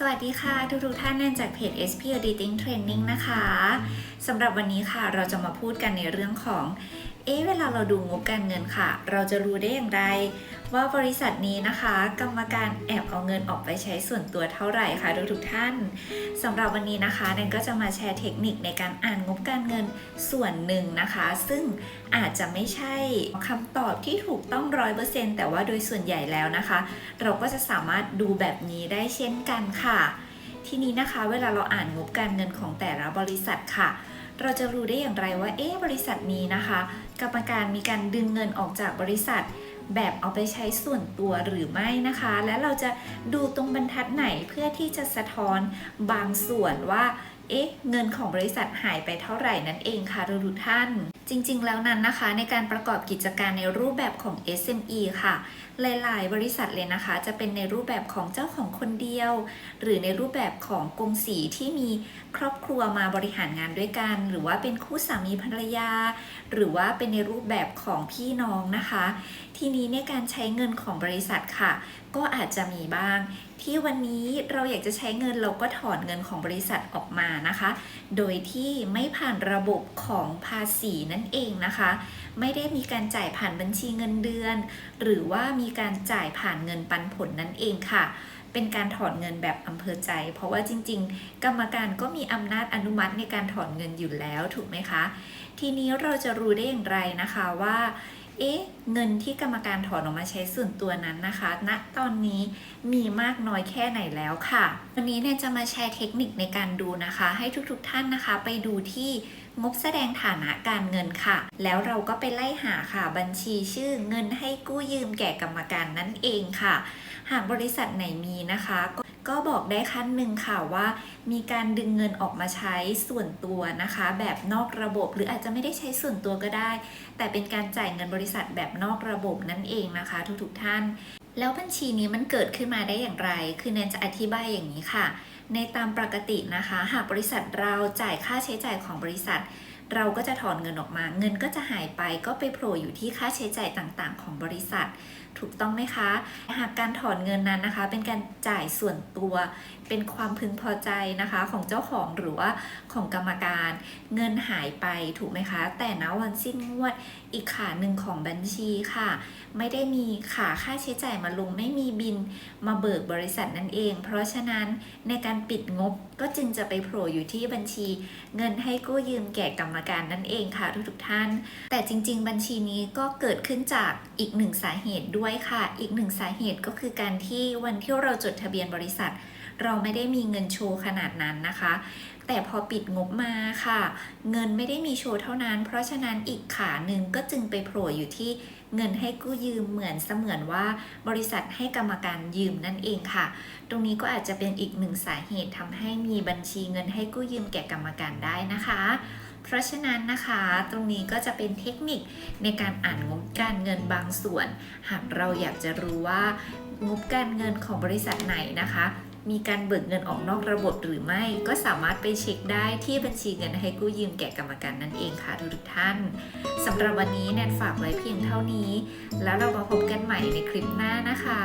สวัสดีค่ะ ทุกทุกๆท่านนั่นจากเพจ SP Auditing Training นะคะสำหรับวันนี้ค่ะเราจะมาพูดกันในเรื่องของ เอ๊ะเวลาเราดูงบการเงินค่ะ เราจะรู้ได้อย่างไร ว่าบริษัทนี้นะคะ กรรมการแอบเอาเงินออกไปใช้ส่วนตัวเท่าไหร่คะทุกทุกท่านสำหรับวันนี้นะคะแนนก็จะมาแชร์เทคนิคในการอ่านงบการเงินส่วนหนึ่งนะคะ ซึ่งอาจจะไม่ใช่คำตอบที่ถูกต้องร้อยเปอร์เซ็นต์แต่ว่าโดยส่วนใหญ่แล้วนะคะ เราก็จะสามารถดูแบบนี้ได้เช่นกันค่ะ ทีนี้นะคะ เวลาเราอ่านงบการเงินของแต่ละบริษัทค่ะ เราจะรู้ได้อย่างไรว่าเอ๊บริษัทนี้นะคะ กรรมการมีการดึงเงินออกจากบริษัท แบบเอาไปใช้ส่วนตัวหรือไม่นะคะ และเราจะดูตรงบรรทัดไหนเพื่อที่จะสะท้อนบางส่วนว่าเอ๊ะเงินของบริษัทหายไปเท่าไหร่นั่นเองค่ะทุกท่าน จริงๆ แล้วนั้นนะคะ ในการประกอบกิจการในรูปแบบของ SME ค่ะ หลายๆ บริษัทเลยนะคะ จะเป็นในรูปแบบของเจ้าของคนเดียว หรือในรูปแบบของกงสีที่มีครอบครัวมาบริหารงานด้วยกัน หรือว่าเป็นคู่สามีภรรยา หรือว่าเป็นในรูปแบบของพี่น้องนะคะ ทีนี้ในการใช้เงินของบริษัทค่ะ ก็อาจจะมีบ้าง ที่วันนี้เราอยากจะใช้เงินเราก็ถอนเงินของบริษัทออกมานะคะ โดยที่ไม่ผ่านระบบของภาษีนั่นเองนะคะ ไม่ได้มีการจ่ายผ่านบัญชีเงินเดือน หรือว่ามีการจ่ายผ่านเงินปันผลนั่นเองค่ะ เป็นการถอนเงินแบบอำเภอใจ เพราะว่าจริง ๆ กรรมการก็มีอำนาจอนุมัติในการถอนเงินอยู่แล้วถูกไหมคะ ทีนี้เราจะรู้ได้อย่างไรนะคะว่า เอ๊ะ เงินที่กรรมการถอนออกมาใช้ส่วนตัวนั้นนะคะณตอนนี้มีมากน้อยแค่ไหนแล้วค่ะ วันนี้เนี่ยจะมาแชร์เทคนิคในการดูนะคะ ให้ทุกๆทท่านนะคะ ไปดูที่งบแสดงฐานะการเงินค่ะ แล้วเราก็ไปไล่หาค่ะ บัญชีชื่อเงินให้กู้ยืมแก่กรรมการนั่นเองค่ะ หากบริษัทไหนมีนะคะ ก็บอกได้ขั้นหนึ่งค่ะว่า มีการดึงเงินออกมาใช้ส่วนตัวนะคะ แบบนอกระบบหรืออาจจะไม่ได้ใช้ส่วนตัวก็ได้ แต่เป็นการจ่ายเงินบริษัทแบบนอกระบบนั่นเองนะคะ ทุกๆท่าน แล้วบัญชีนี้มันเกิดขึ้นมาได้อย่างไร คือแนนจะอธิบายอย่างนี้ค่ะ ในตามปกตินะคะ หากบริษัทเราจ่ายค่าใช้จ่ายของบริษัท เราก็จะถอนเงินออกมา เงินก็จะหายไปก็ไปโผล่อยู่ที่ค่าใช้จ่ายต่างๆ ของบริษัท ถูกต้องไหมคะ หากการถอนเงินนั้นนะคะ เป็นการจ่ายส่วนตัว เป็นความพึงพอใจนะคะของเจ้าของหรือว่าของกรรมการ เงินหายไปถูกไหมคะ แต่ณวันสิ้นงวดอีกขาหนึ่งของบัญชีค่ะ ไม่ได้มีขาค่าใช้จ่ายมาลง ไม่มีบินมาเบิกบริษัทนั่นเอง เพราะฉะนั้นในการปิดงบ ก็จึงจะไปโผล่อยู่ที่บัญชีเงินให้กู้ยืมแก่กรรมการนั่นเองค่ะทุกทุกท่าน แต่จริง ๆ บัญชีนี้ก็เกิดขึ้นจากอีกหนึ่งสาเหตุด้วยค่ะ อีกหนึ่งสาเหตุก็คือการที่วันที่เราจดทะเบียนบริษัท เราไม่ได้มีเงินโชว์ขนาดนั้นนะคะ แต่พอปิดงบมาค่ะ เงินไม่ได้มีโชว์เท่านั้น เพราะฉะนั้นอีกขาหนึ่งก็จึงไปโผล่อยู่ที่เงินให้กู้ยืมเหมือนเสมือนว่าบริษัทให้กรรมการยืมนั่นเองค่ะ ตรงนี้ก็อาจจะเป็นอีกหนึ่งสาเหตุทำให้มีบัญชีเงินให้กู้ยืมแก่กรรมการได้นะคะ เพราะฉะนั้นนะคะ ตรงนี้ก็จะเป็นเทคนิคในการอ่านงบการเงินบางส่วน หากเราอยากจะรู้ว่างบการเงินของบริษัทไหนนะคะ มีการเบิกเงินออกนอกระบบหรือไม่ ก็สามารถไปเช็คได้ที่บัญชีเงินให้กู้ยืมแก่กรรมการนั่นเองค่ะทุกท่านสำหรับวันนี้แนนฝากไว้เพียงเท่านี้ แล้วเรามาพบกันใหม่ในคลิปหน้านะคะ